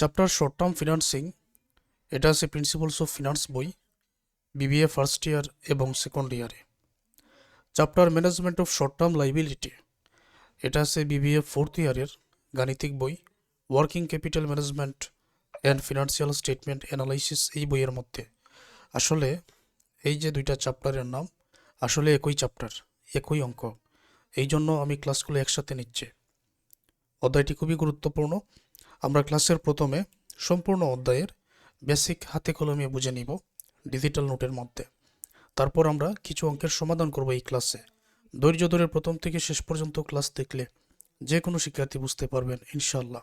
Chapter short term financing এটা আছে principles of finance বই বিবিএ ফার্স্ট ইয়ার এবং সেকেন্ড ইয়ারে chapter management of short term liability এটা আছে বিবিএ ফোর্থ ইয়ারের গাণিতিক বই working capital management and financial statement analysis এই বইয়ের মধ্যে। আসলে এই যে দুইটা চ্যাপ্টারের নাম, আসলে একই চ্যাপ্টার একই অঙ্ক এই জন্য আমি ক্লাসগুলো একসাথে নিচ্ছি। অধ্যায়টি খুবই গুরুত্বপূর্ণ আমরা ক্লাসের প্রথমে সম্পূর্ণ অধ্যায়ের বেসিক হাতে কলমে বুঝে নিব ডিজিটাল নোটের মধ্যে। তারপর আমরা কিছু অঙ্কের সমাধান করব এই ক্লাসে। ধৈর্য ধরে প্রথম থেকে শেষ পর্যন্ত ক্লাস দেখলে যে কোনো শিক্ষার্থী বুঝতে পারবেন ইনশাল্লাহ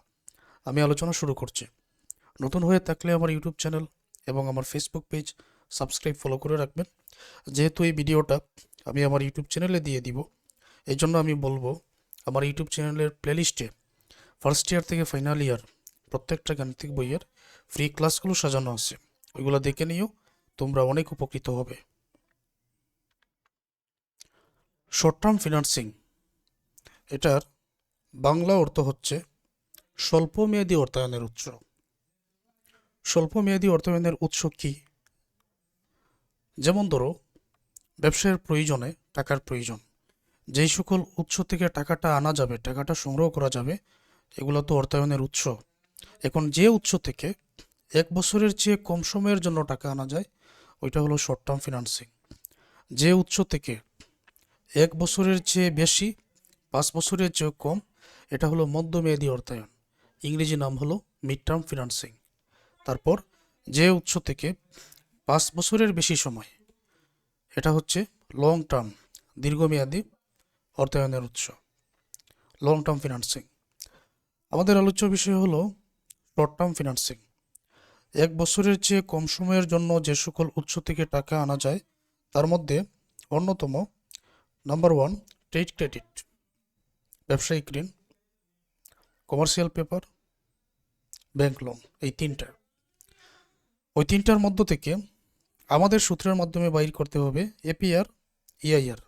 আমি আলোচনা শুরু করছি। নতুন হয়ে থাকলে আমার ইউটিউব চ্যানেল এবং আমার ফেসবুক পেজ সাবস্ক্রাইব ফলো করে রাখবেন। যেহেতু এই ভিডিওটা আমি আমার ইউটিউব চ্যানেলে দিয়ে দিব এই জন্য আমি বলব আমার ইউটিউব চ্যানেলের প্লেলিস্টে ফার্স্ট ইয়ার থেকে ফাইনাল ইয়ার প্রত্যেকটা গাণিতিক বইয়ের ফ্রি ক্লাসগুলো সাজানো আছে। ওইগুলো দেখে নিও, তোমরা অনেক উপকৃত হবে। শর্ট টার্ম ফিনান্সিং এটার বাংলা অর্থ হচ্ছে স্বল্পমেয়াদী অর্থায়নের উৎস। স্বল্পমেয়াদী অর্থায়নের উৎস কি? যেমন ধরো, ব্যবসায়ের প্রয়োজনে টাকার প্রয়োজন। যেই সকল উৎস থেকে টাকাটা আনা যাবে, টাকাটা সংগ্রহ করা যাবে এগুলো তো অর্থায়নের উৎস। এখন যে উৎস থেকে এক বছরের চেয়ে কম সময়ের জন্য টাকা আনা যায়, ওইটা হলো শর্ট টার্ম ফিনান্সিং যে উৎস থেকে এক বছরের চেয়ে বেশি, পাঁচ বছরের চেয়ে কম, এটা হলো মধ্যমেয়াদী অর্থায়ন। ইংরেজি নাম হলো মিড টার্ম ফিনান্সিং তারপর যে উৎস থেকে পাঁচ বছরের বেশি সময়, এটা হচ্ছে লং টার্ম দীর্ঘমেয়াদী অর্থায়নের উৎস। লং টার্ম ফিনান্সিং আমাদের আলোচ্য বিষয় হলো শর্ট টার্ম ফিনান্সিং। এক বছরের চেয়ে কম সময়ের জন্য যে সকল উৎস থেকে টাকা আনা যায়, তার মধ্যে অন্যতম নাম্বার ওয়ান, ট্রেড ক্রেডিট, ব্যবসায়িক ঋণ, কমার্শিয়াল পেপার, ব্যাংক লোন, এই তিনটা। ওই তিনটার মধ্য থেকে আমাদের সূত্রের মাধ্যমে বাইর করতে হবে APR EIR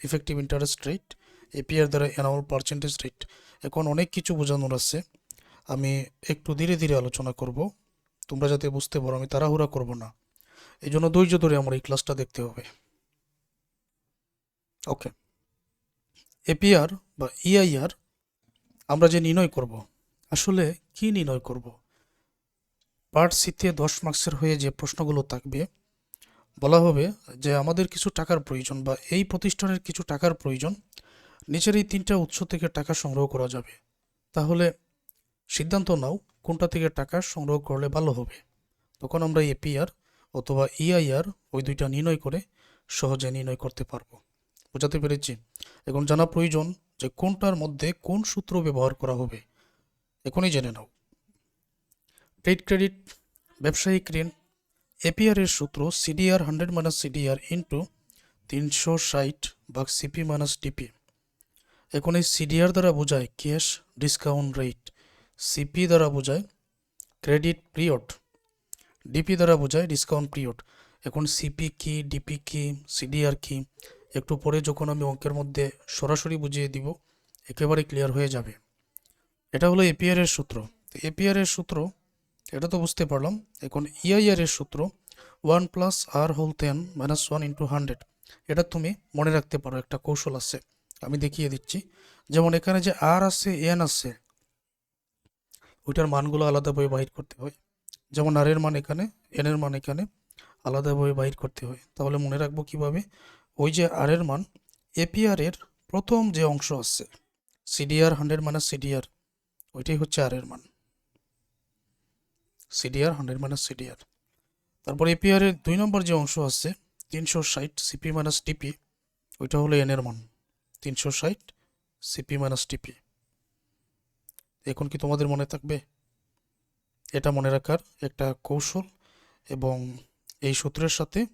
effective interest rate APR দ্বারা অ্যানুয়াল পার্সেন্টেজ রেট এখন অনেক কিছু বোঝানোর আছে। আমি একটু ধীরে ধীরে আলোচনা করব। তোমরা যাতে বুঝতে পারো, আমি তাড়াহুড়া করব না। এই জন্য ধৈর্য ধরে আমার এই ক্লাসটা দেখতে হবে। ওকে এপিআর বা ইআইআর আমরা যে নির্ণয় করব, আসলে কি নির্ণয় করব? পার্ট সিতে দশ মার্কসের হয়ে যে প্রশ্নগুলো থাকবে, বলা হবে যে আমাদের কিছু টাকার প্রয়োজন বা এই প্রতিষ্ঠানের কিছু টাকার প্রয়োজন নিচের এই তিনটা উৎস থেকে টাকা সংগ্রহ করা যাবে। তাহলে সিদ্ধান্ত নাও কোনটা থেকে টাকা সংগ্রহ করলে ভালো হবে। তখন আমরা এপিআর অথবা ইআইআর ওই দুইটা নির্ণয় করে সহজে নির্ণয় করতে পারব। বোঝাতে পেরেছি? এখন জানা প্রয়োজন যে কোনটার মধ্যে কোন সূত্র ব্যবহার করা হবে। এখনই জেনে নাও। ট্রেড ক্রেডিট ব্যবসায়িক ঋণ এপিআর এর সূত্র CDR hundred minus CDR into তিনশো ষাট ভাগ সিপি মাইনাস ডিপি এখন এই সিডিআর দ্বারা বোঝায় ক্যাশ ডিসকাউন্ট রেট সিপি দ্বারা বোঝায় ক্রেডিট পিরিয়ড ডিপি দ্বারা বোঝায় ডিসকাউন্ট পিরিয়ড এখন সিপি কি ডিপি কি সিডিআর কি একটু পরে যখন আমি অঙ্কের মধ্যে সরাসরি বুঝিয়ে দিব, একেবারে ক্লিয়ার হয়ে যাবে। এটা হলো এপিআর এর সূত্র। এপিআর এর সূত্র, এটা তো বুঝতে পারলাম, এখন ইআইআর এর সূত্র one plus R whole ten minus one into hundred এটা তুমি মনে রাখতে পারো, একটা কৌশল আছে। আমি দেখিয়ে দিচ্ছি। যেমন এখানে যে আর আছে, এন আছে, ওইটার মানগুলো আলাদাভাবে বাহির করতে হয়। যেমন আর এর মান এখানে, এন এর মান এখানে আলাদাভাবে বাহির করতে হয়। তাহলে মনে রাখব কীভাবে? ওই যে আর এর মান এপিআর এর প্রথম যে অংশ আছে সিডিআর হান্ড্রেড মাইনাস সিডিআর ওইটাই হচ্ছে আর এর মান। সিডিআর হান্ড্রেড মাইনাস সিডিআর তারপর এপিআর এর দুই নম্বর যে অংশ আছে, তিনশো ষাট সিপি মাইনাস টিপি ওইটা হলো এন এর মান। তিনশো ষাট সিপি মাইনাস টিপি এখন কি তোমাদের মনে থাকবে? এটা মনে রাখার একটা কৌশল এবং এই সূত্রের সাথে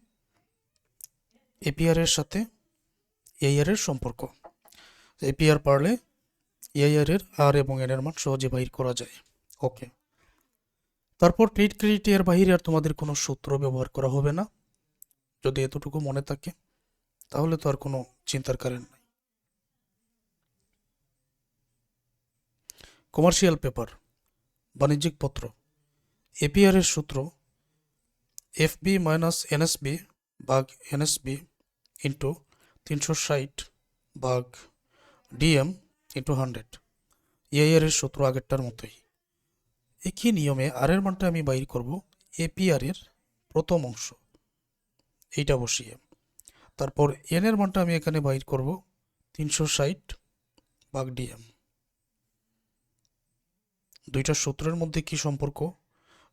এপিআর এর সাথে এর সম্পর্ক। এপিআর পারলে এর আর এবং এন এর মান সহজে বাহির করা যায়। ওকে। তারপর ট্রেড ক্রেডিট এর বাহিরে আর তোমাদের কোনো সূত্র ব্যবহার করা হবে না। যদি এতটুকু মনে থাকে, তাহলে তো আর কোনো চিন্তার কারণ কমার্শিয়াল পেপার বাণিজ্যিক পত্র এপিআর এর সূত্র এফবি মাইনাস এনএসবি ভাগ এনএসবি ইন্টু তিনশো ষাট ভাগ ডিএম ইন্টু হান্ড্রেড ইআইআর এর সূত্র আগেরটার মতোই। একই নিয়মে আর এর মানটা আমি বাইর করব এপিআর এর প্রথম অংশ। এইটা বসিয়ে। তারপর এন এর মানটা আমি এখানে বাইর করব তিনশো ষাট ভাগ ডিএম দুইটা সূত্রের মধ্যে কি সম্পর্ক?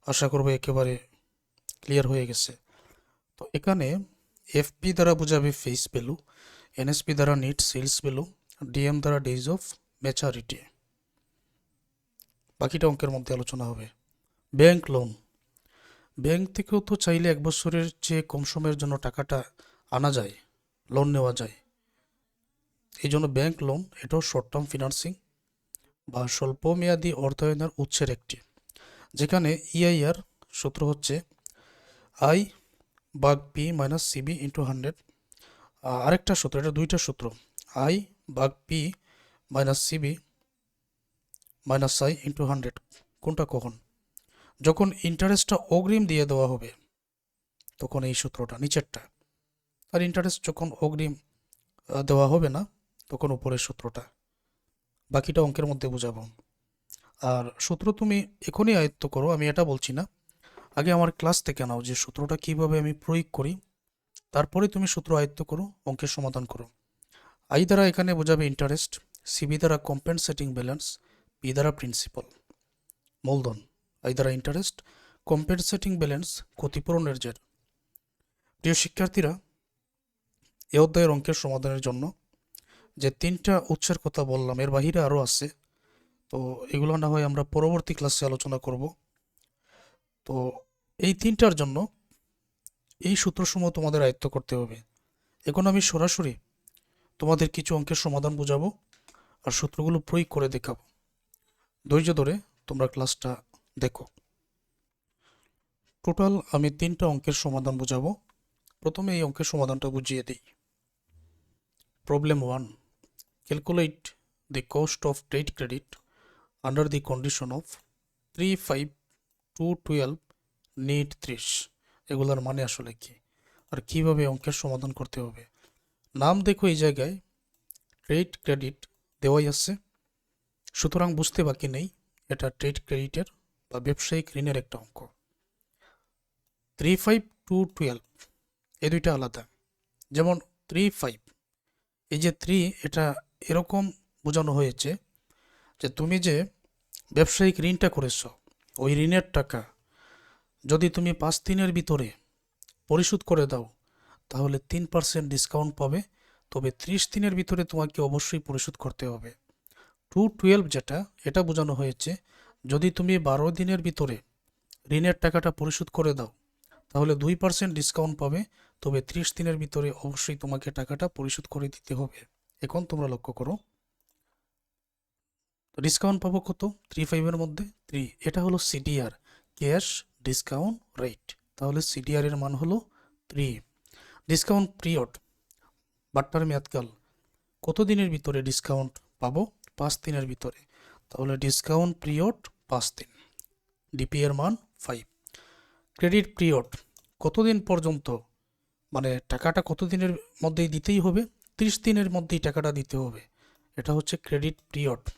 আশা করব একেবারে ক্লিয়ার হয়ে গেছে। তো এখানে এফপি দ্বারা বোঝাবে ফেস ভ্যালু এনএসপি দ্বারা নিট সেলস ভ্যালু ডিএম দ্বারা ডেজ অফ ম্যাচারিটি বাকিটা অঙ্কের মধ্যে আলোচনা হবে। ব্যাংক লোন ব্যাংক থেকেও তো চাইলে এক বছরের চেয়ে কম সময়ের জন্য টাকাটা আনা যায় লোন নেওয়া যায়। এই জন্য ব্যাংক লোন এটাও শর্ট টার্ম ফিনান্সিং বা স্বল্পমেয়াদী অর্থায়নের উৎসের একটি, যেখানে ইআইআর সূত্র হচ্ছে I bug P minus CB into hundred আরেকটা সূত্র, এটা দুইটা সূত্র। I bug P minus CB minus I into hundred কোনটা কখন? যখন ইন্টারেস্টটা অগ্রিম দিয়ে দেওয়া হবে, তখন এই সূত্রটা নিচেরটা। আর ইন্টারেস্ট যখন অগ্রিম দেওয়া হবে না, তখন উপরের সূত্রটা। বাকিটা অঙ্কের মধ্যে বোঝাবো। আর সূত্র তুমি এখনই আয়ত্ত করো, আমি এটা বলছি না। আগে আমার ক্লাস থেকে নাও যে সূত্রটা কীভাবে আমি প্রয়োগ করি, তারপরে তুমি সূত্র আয়ত্ত করো, অঙ্কের সমাধান করো। আই দ্বারা এখানে বোঝাবে ইন্টারেস্ট সিবি দ্বারা কম্পেনসেটিং ব্যালেন্স পি দ্বারা প্রিন্সিপাল মূলধন আই দ্বারা ইন্টারেস্ট কম্পেনসেটিং ব্যালেন্স ক্ষতিপূরণের জের। প্রিয় শিক্ষার্থীরা, এ অধ্যায়ের অঙ্কের সমাধানের জন্য যে তিনটা উৎসের কথা বললাম, এর বাহিরে আরও আছে। তো এগুলো না হয় আমরা পরবর্তী ক্লাসে আলোচনা করব। তো এই তিনটার জন্য এই সূত্রসমূহ তোমাদের আয়ত্ত করতে হবে। এখন আমি সরাসরি তোমাদের কিছু অঙ্কের সমাধান বোঝাবো আর সূত্রগুলো প্রয়োগ করে দেখাবো। ধৈর্য ধরে তোমরা ক্লাসটা দেখো। টোটাল আমি তিনটা অঙ্কের সমাধান বোঝাবো। প্রথমে এই অঙ্কের সমাধানটা বুঝিয়ে দিই। Problem one calculate the cost of trade credit under the condition of 3 5 two twelve net ত্রিশ এগুলোর মানে আসলে কি? আর কীভাবে অঙ্কের সমাধান করতে হবে? নাম দেখো এই জায়গায় ট্রেড ক্রেডিট দেওয়াই আছে। সুতরাং বুঝতে বাকি নেই, এটা ট্রেড ক্রেডিটের বা ব্যবসায়িক ঋণের একটা অঙ্ক। থ্রি ফাইভ টু টুয়েলভ এই দুইটা আলাদা। যেমন থ্রি ফাইভ এই যে থ্রি এটা এরকম বোঝানো হয়েছে যে তুমি যে ব্যবসায়িক ঋণটা করেছ, ওই ঋণের টাকা যদি তুমি পাঁচ দিনের ভিতরে পরিশোধ করে দাও, তাহলে তিন পার্সেন্ট ডিসকাউন্ট পাবে। তবে ত্রিশ দিনের ভিতরে তোমাকে অবশ্যই পরিশোধ করতে হবে। টু টুয়েলভ যেটা, এটা বোঝানো হয়েছে, যদি তুমি বারো দিনের ভিতরে ঋণের টাকাটা পরিশোধ করে দাও, তাহলে দুই পার্সেন্ট ডিসকাউন্ট পাবে। তবে ত্রিশ দিনের ভিতরে অবশ্যই তোমাকে টাকাটা পরিশোধ করে দিতে হবে। এখন তোমরা লক্ষ্য করো। ডিসকাউন্ট পাবো কত? থ্রি ফাইভের মধ্যে থ্রি এটা হলো সিডিআর ক্যাশ ডিসকাউন্ট রেট তাহলে সিডিআর এর মান হলো থ্রি ডিসকাউন্ট পিরিয়ড বাট্টার মেয়াদকাল। কত দিনের ভিতরে ডিসকাউন্ট পাবো? পাঁচ দিনের ভিতরে। তাহলে ডিসকাউন্ট পিরিয়ড পাঁচ দিন। ডিপি এর মান ফাইভ ক্রেডিট পিরিয়ড কতদিন পর্যন্ত? মানে টাকাটা কত দিনের মধ্যেই দিতেই হবে? ত্রিশ দিনের মধ্যেই টাকাটা দিতে হবে। এটা হচ্ছে ক্রেডিট পিরিয়ড।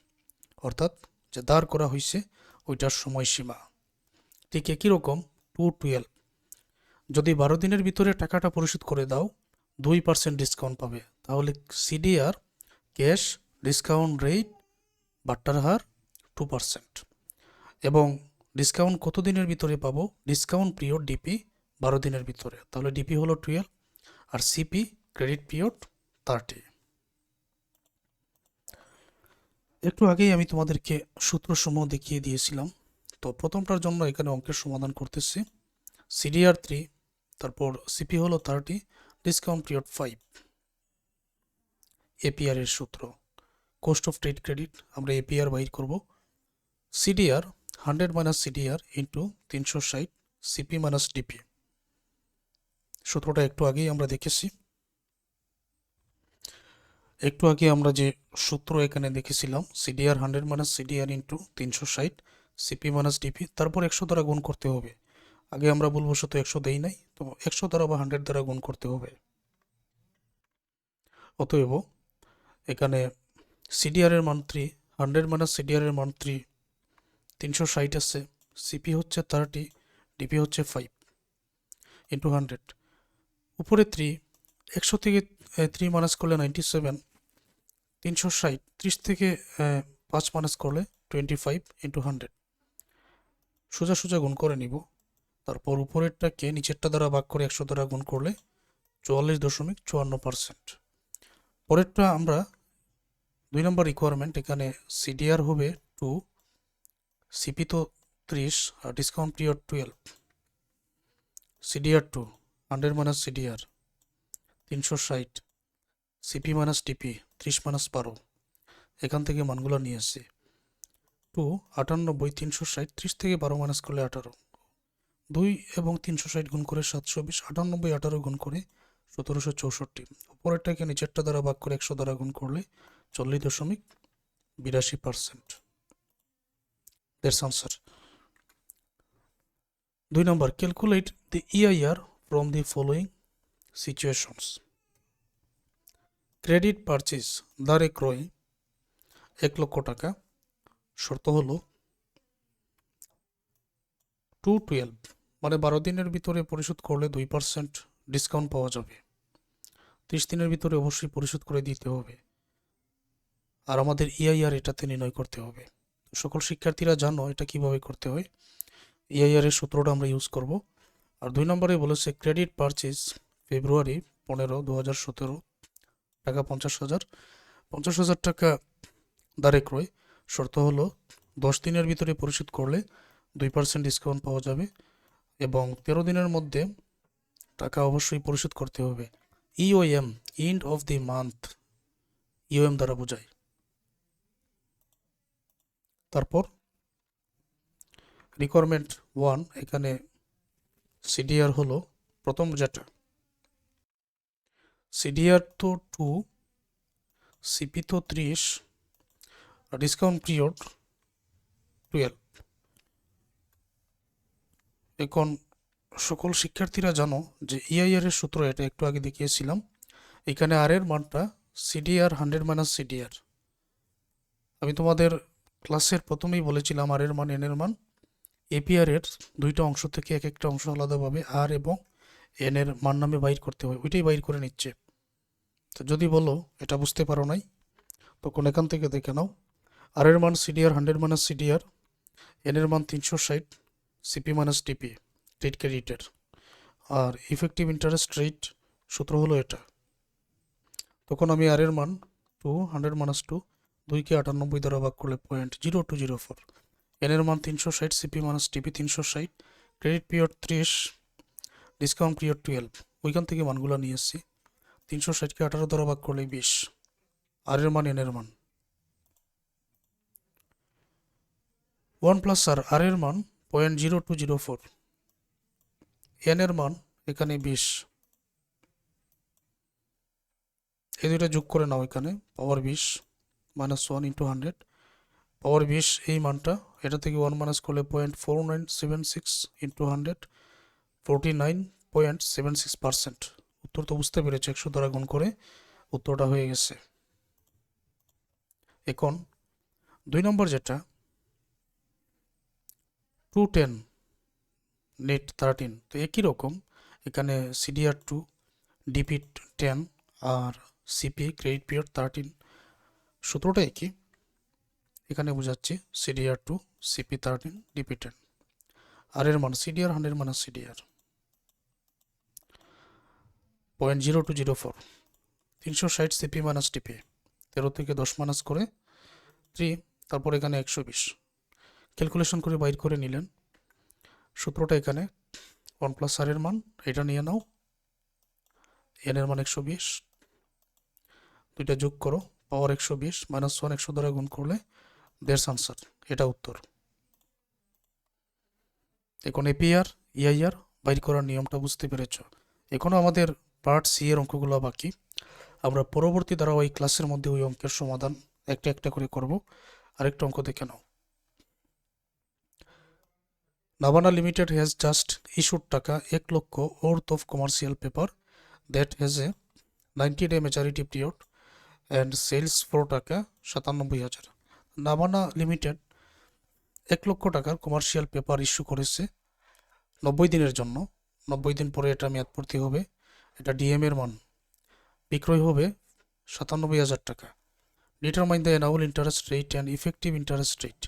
অর্থাৎ যে দাঁড় করা হয়েছে ওইটার সময়সীমা। ঠিক একই রকম টু টুয়েলভ। যদি বারো দিনের ভিতরে টাকাটা পরিশোধ করে দাও, দুই পার্সেন্ট ডিসকাউন্ট পাবে। তাহলে সিডিআর ক্যাশ ডিসকাউন্ট রেট বাট্টার হার টু পার্সেন্ট। এবং ডিসকাউন্ট কত দিনের ভিতরে পাবো? ডিসকাউন্ট পিরিয়ড ডিপি বারো দিনের ভিতরে। তাহলে ডিপি হলো টুয়েলভ আর সিপি ক্রেডিট পিরিয়ড থার্টি। একটু আগেই আমি তোমাদেরকে সূত্রসমূহ দেখিয়ে দিয়েছিলাম। তো প্রথমটার জন্য এখানে অঙ্কের সমাধান করতেছি। সিডিআর থ্রি, তারপর সিপি হলো thirty, discount period five. APR এর সূত্র। কোস্ট অফ ট্রেড ক্রেডিট, আমরা এপিআর বাইর করব। CDR, hundred minus CDR into তিনশো ষাট, সিপি মাইনাস ডিপি। সূত্রটা একটু আগেই আমরা দেখেছি। একটু আগে আমরা যে সূত্র এখানে দেখেছিলাম CDR hundred minus CDR into তিনশো ষাট সিপি মাইনাস ডিপি তারপর একশো দ্বারা গুণ করতে হবে। আগে আমরা বলব ভুলবশত একশো দেই নাই, তো একশো দ্বারা বা হান্ড্রেড দ্বারা গুণ করতে হবে। অতএব এখানে সিডিআর এর মান থ্রি হান্ড্রেড মাইনাস সিডিআর এর মান থ্রি তিনশো ষাট আছে সিপি হচ্ছে থার্টি ডিপি হচ্ছে ফাইভ ইন্টু হান্ড্রেড উপরে থ্রি একশো থেকে থ্রি মাইনাস করলে নাইনটি সেভেন তিনশো ষাট, ত্রিশ থেকে পাঁচ মাইনাস করলে টোয়েন্টি ফাইভ ইন্টু হান্ড্রেড সোজা সোজা গুণ করে নিব। তারপর উপরেরটাকে নিচেরটা দ্বারা ভাগ করে একশো দ্বারা গুণ করলে চুয়াল্লিশ দশমিক চুয়ান্ন পার্সেন্ট পরেরটা আমরা দুই নম্বর রিকোয়ারমেন্ট এখানে সিডিআর হবে টু সিপি তো ত্রিশ, আর discount period twelve CDR two hundred minus CDR তিনশো ষাট, সিপি মাইনাস টিপি, ত্রিশ মাইনাস বারো। এখান থেকে মানগুলো নিয়ে আসছি টু, আটানব্বই, তিনশো ষাট, ত্রিশ থেকে বারো মাইনাস করলে আঠারো। দুই এবং তিনশো ষাট গুণ করে সাতশো বিশ, আটানব্বই, আঠারো গুণ করে সতেরোশো চৌষট্টি। উপরেরটাকে নিচেরটা দ্বারা ভাগ করে একশো দ্বারা গুণ করলে চল্লিশ দশমিক বিরাশি পার্সেন্ট। দ্যাটস আনসার দুই নম্বর calculate the EIR from the following situations credit purchase দ্বারে ক্রয় এক লক্ষ টাকা, শর্ত হলো টু টুয়েলভ মানে বারো দিনের ভিতরে পরিশোধ করলে দুই পার্সেন্ট ডিসকাউন্ট পাওয়া যাবে। ত্রিশ দিনের ভিতরে অবশ্যই পরিশোধ করে দিতে হবে। আর আমাদের ইআইআর এটাতে নির্ণয় করতে হবে। সকল শিক্ষার্থীরা জানো এটা কীভাবে করতে হয়। ইআইআর এর সূত্রটা আমরা ইউজ করব। আর দুই নম্বরে বলেছে ক্রেডিট পারচেজ ফেব্রুয়ারি পনেরো দু হাজার সতেরো, টাকা পঞ্চাশ হাজার। পঞ্চাশ হাজার টাকা দ্বারে ক্রয়। শর্ত হলো দশ দিনের ভিতরে পরিশোধ করলে দুই পার্সেন্ট ডিসকাউন্ট পাওয়া যাবে এবং তেরো দিনের মধ্যে টাকা অবশ্যই পরিশোধ করতে হবে। ইওএম ইন্ড অফ দি মান্থ ইওএম দ্বারা বোঝায়। তারপর রিকোয়ারমেন্ট ওয়ান এখানে সিডিআর হলো প্রথম যেটা। সিডিআর তো টু সিপি তো ত্রিশ, ডিসকাউন্ট পিরিয়ড টুয়েলভ এখন সকল শিক্ষার্থীরা জানো যে ইআইআর এর সূত্র এটা একটু আগে দেখিয়েছিলাম। এখানে আর এর মানটা সিডিআর হান্ড্রেড মাইনাস সিডিআর। আমি তোমাদের ক্লাসের প্রথমেই বলেছিলাম আর এর মান এন এর মান। এপিআর এর দুইটা অংশ থেকে এক একটা অংশ আলাদাভাবে আর এবং এন এর মান নামে বাইর করতে হয়। ওইটাই বাইর করে নিচ্ছে। তো যদি বলো, এটা বুঝতে পারো নাই, তখন এখান থেকে দেখে নাও। আর এর মান CDR hundred minus CDR n এর মান তিনশো ষাট সিপি মাইনাস টিপি ট্রেড ক্রেডিটের আর ইফেক্টিভ ইন্টারেস্ট রেট সূত্র হলো এটা। তখন আমি আর এর মান টু হান্ড্রেড মাইনাস টু দুইকে আটানব্বই দ্বারা ভাগ করলে point zero two zero four n এর মান তিনশো ষাট সিপি মাইনাস টিপি তিনশো ষাট ক্রেডিট পিরিয়ড ত্রিশ ডিসকাউন্ট পিরিয়ড টুয়েলভ ওইখান থেকে মানগুলো নিয়ে এসেছি। তিনশো ষাটকে আঠারো দ্বারা ভাগ করলে বিশ। আর এর মান এন এর মান। ওয়ান প্লাস আর আর এর মান point zero two zero four. N এর মান এখানে বিশ। এই দুইটা যোগ করে নাও এখানে, পাওয়ার বিশ, minus one into hundred. Power বিশ, এই মানটা, এটা থেকে ওয়ান মাইনাস করলে point four nine seven six into hundred, forty nine point seven six percent. উত্তর তো বুঝতে পেরেছে, একশো দ্বারা গুণ করে উত্তরটা হয়ে গেছে। এখন দুই নম্বর যেটা টু টেন নেট থার্টিন তো একই রকম, এখানে সিডিআর টু ডিপি টেন আর সিপি ক্রেডিট পিরিয়ড থার্টিন সূত্রটা একই। এখানে বোঝাচ্ছি CDR to CP thirteen DP ten r এর মান CDR hundred minus CDR point zero two zero four. তিনশো ষাট সিপি মাইনাস টিপি, তেরো থেকে দশ মাইনাস করে থ্রি, তারপর এখানে একশো বিশ। ক্যালকুলেশন করে বাইর করে নিলেন। সূত্রটা এখানে, ওয়ান প্লাস আর এর মান, এটা নিয়ে নাও। এনের মান একশো বিশ। দুইটা যোগ করো, পাওয়ার একশো বিশ, মাইনাস ওয়ান একশো দ্বারা গুণ করলে দেড়স আনসার, এটা উত্তর। এখন এপিআর ইআইআর বাইর করার নিয়মটা বুঝতে পেরেছ। এখনও আমাদের পার্ট সি এর অঙ্কগুলো বাকি। আমরা পরবর্তী ধারাবাহিক ক্লাসের মধ্যে ওই অঙ্কের সমাধান একটা একটা করে করব। আরেকটা অঙ্ক দেখে নাও। Navana limited has just issued টাকা এক লক্ষ worth of commercial paper that has a 90 day maturity period and sells four টাকা সাতানব্বই হাজার। নাভানা লিমিটেড এক লক্ষ টাকার কমার্শিয়াল পেপার ইস্যু করেছে নব্বই দিনের জন্য। নব্বই দিন পরে এটা মেয়াদপূর্তি হবে। এটা ডিএম এর মান। বিক্রয় হবে সাতানব্বই হাজার টাকা। Determine the annual interest rate and effective interest rate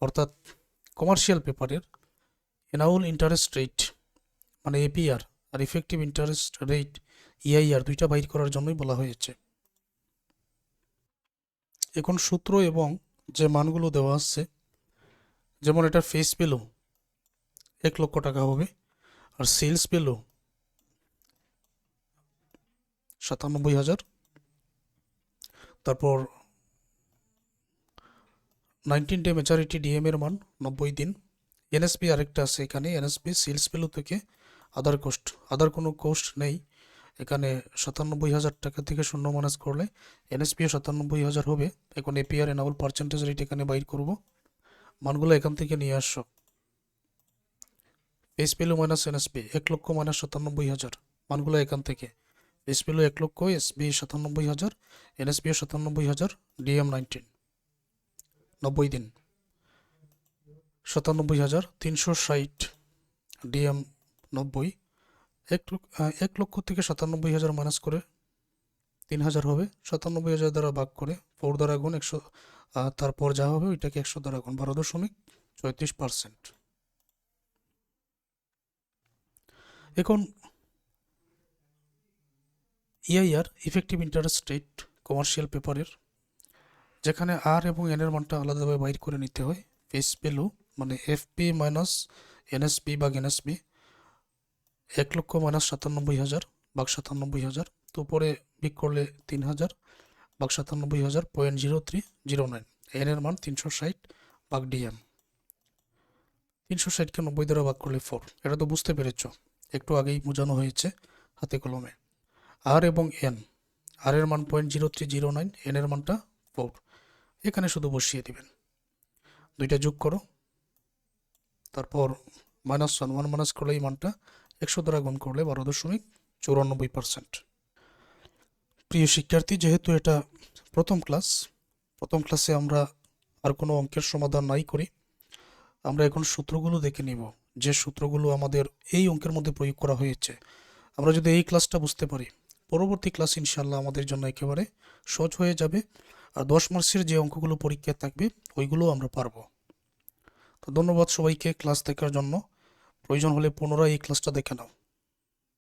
অর্থাৎ কমার্শিয়াল পেপারের অ্যানাউল ইন্টারেস্ট রেট মানে এপিআর আর ইফেক্টিভ ইন্টারেস্ট রেট ইআইআর দুইটা বাইর করার জন্যই বলা হয়েছে। এখন সূত্র এবং যে মানগুলো দেওয়া আছে, যেমন এটা ফেস পেল এক লক্ষ টাকা হবে, আর সেলস পেল সাতানব্বই হাজার। তারপর নাইনটিন ডে মেচারিটি ডিএম এর মান নব্বই দিন। এনএসপি আরেকটা আছে এখানে, এনএসপি সেলস পেল থেকে আদার কোস্ট আদার কোনো কোস্ট নেই। এখানে সাতানব্বই হাজার টাকা থেকে শূন্য মাইনাস করলে এনএসপিও সাতানব্বই হাজার হবে। এখন এপিআর এনাবল পার্সেন্টেজ রেট এখানে বাইর করব। মানগুলো এখান থেকে নিয়ে আসো। এস পেল মাইনাস এনএসপি এক লক্ষ মাইনাস সাতানব্বই হাজার। মানগুলো এখান থেকে। এস পেল এক লক্ষ এসবি সাতানব্বই হাজার এনএসপিও সাতানব্বই হাজার, ডিএম নাইনটিন। নব্বই দিন। সাতানব্বই হাজার তিনশো ষাট, ডিএম নব্বই। এক এক লক্ষ থেকে সাতানব্বই হাজার মাইনাস করে তিন হাজার হবে। সাতানব্বই হাজার দ্বারা ভাগ করে ফোর দ্বারা গুণ একশো তারপর যা হবে ওইটাকে একশো দ্বারা গুণ। বারো দশমিক চৌত্রিশ পার্সেন্ট। এখন EIR effective interest rate commercial পেপারের যেখানে আর এবং এনের মানটা আলাদাভাবে বাইর করে নিতে হয় ফেস পেল মানে এফপি মাইনাস এনএসপি বা এনএসবি এক লক্ষ মাইনাস সাতানব্বই হাজার বাঘ সাতানব্বই হাজার, তো পরে বিক করলে তিন হাজার বাঘ সাতানব্বই হাজার point zero three zero nine n এর মান তিনশো ষাট বাঘ ডিএম তিনশো ষাটকে নব্বই দ্বারা ভাগ করলে ফোর এটা তো বুঝতে পেরেছ। একটু আগেই বোঝানো হয়েছে হাতে কলমে। আর এবং এন আর এর মান point zero three zero nine n এর মানটা ফোর এখানে শুধু বসিয়ে দিবেন। দুইটা যোগ করো। তারপর মাইনাস ওয়ান ওয়ান মাইনাস করলে এই মানটা একশো দ্বারা গুণ করলে বারো দশমিক চৌরানব্বই পার্সেন্ট প্রিয় শিক্ষার্থী, যেহেতু এটা প্রথম ক্লাস প্রথম ক্লাসে আমরা আর কোনো অঙ্কের সমাধান নাই করি, আমরা এখন সূত্রগুলো দেখে নিব। যে সূত্রগুলো আমাদের এই অঙ্কের মধ্যে প্রয়োগ করা হয়েছে, আমরা যদি এই ক্লাসটা বুঝতে পারি পরবর্তী ক্লাস ইনশাল্লাহ আমাদের জন্য একেবারে সহজ হয়ে যাবে। আর দশ মার্কসের যে অঙ্কগুলো পরীক্ষা থাকবে, ওইগুলোও আমরা পারব। তো ধন্যবাদ সবাইকে ক্লাস দেখার জন্য। প্রয়োজন হলে পুনরায় এই ক্লাসটা দেখে নাও।